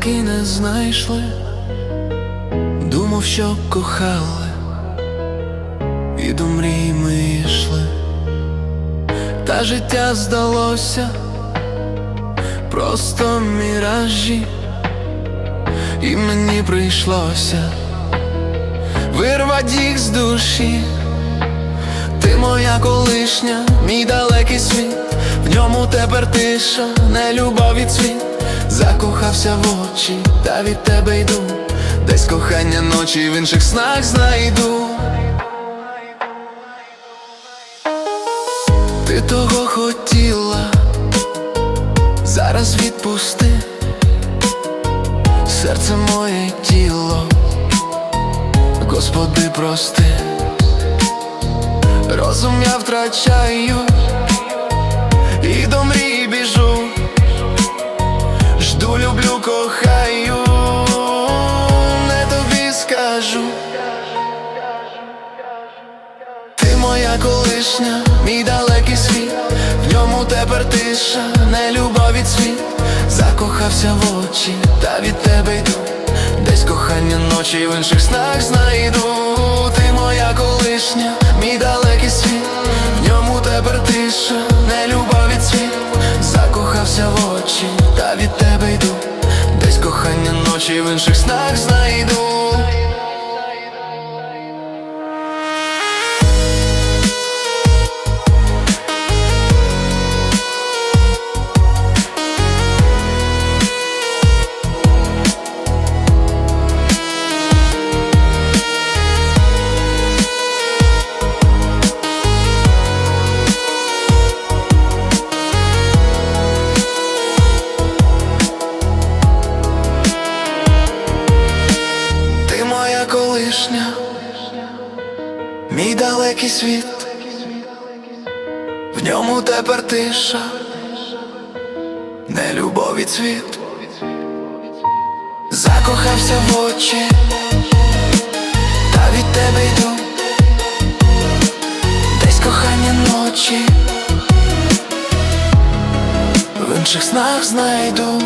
так і не знайшли, думав, що кохали, і до мрій ми йшли, та життя здалося, просто міражі, і мені прийшлося вирвати їх з душі. Ти моя колишня, мій далекий світ, в ньому тепер тиша, не любов і цвіт Закохався в очі, та від тебе йду, десь кохання ночі в інших снах знайду. Ти того хотіла, зараз відпусти серце моє тіло, Господи, прости. Розум я втрачаю моя мій далекий світ, в ньому тепер тиша, не любов і цвіт. Закохався в очі, та від тебе йду, десь кохання ночі в інших снах знайду. Ти моя колишня, мій далекий світ, в ньому тепер тиша, не любов і цвіт. Закохався в очі, та від тебе йду, десь кохання ночі в інших снах знайду. Колишня, мій далекий світ, в ньому тепер тиша, не любов і цвіт, закохався в очі, та від тебе йду, десь кохання ночі, в інших снах знайду.